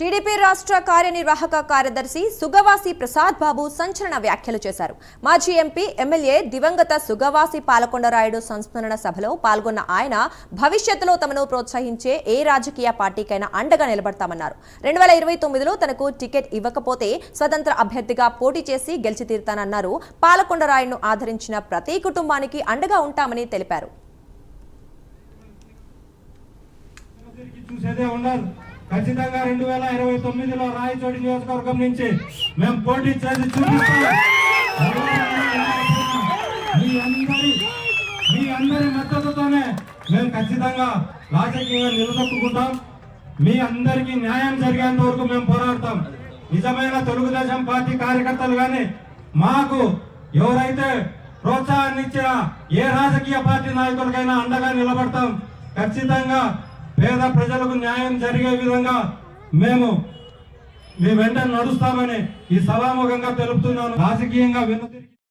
TDP రాష్ట్ర కార్యనిర్వాహక కార్యదర్శి సుగవాసి ప్రసాద్ బాబు సంచలన వ్యాఖ్యలు చేశారు. మాజీ ఎంపీ ఎమ్మెల్యే దివంగత సుగవాసి పాలకొండరాయుడు సంస్మరణ సభలో పాల్గొన్న ఆయన భవిష్యత్తులో తమను ప్రోత్సహించే ఏ రాజకీయ పార్టీకైనా అండగా నిలబడతామన్నారు. రెండు వేల ఇరవై తొమ్మిదిలో తనకు టికెట్ ఇవ్వకపోతే స్వతంత్ర అభ్యర్థిగా పోటీ చేసి గెలిచి తీరుతానన్నారు పాలకొండరాయుడును ఆదరించిన ప్రతి కుటుంబానికి అండగా ఉంటామని తెలిపారు. చూసేదే ఖచ్చితంగా రెండు వేల ఇరవై తొమ్మిదిలో రాయచోటి నియోజకవర్గం నుంచి మేము పోటీ చేసి చూపిస్తాం. మీ అందరి మీ అందరి మద్దతుతోనే మేము ఖచ్చితంగా రాజకీయంగా నిలదొక్కుంటాం మీ అందరికీ న్యాయం జరిగేంత వరకు మేము పోరాడతాం. నిజమైన తెలుగుదేశం పార్టీ కార్యకర్తలు కానీ మాకు ఎవరైతే ప్రోత్సాహాన్ని ఇచ్చిన ఏ రాజకీయ పార్టీ నాయకులకైనా అండగా నిలబడతాం. ఖచ్చితంగా పేద ప్రజలకు న్యాయం జరిగే విధంగా మేము మీ వెంట నడుస్తామని ఈ సభాముఖంగా తెలుపుతున్నాను. రాజకీయంగా వెనుతిరిగి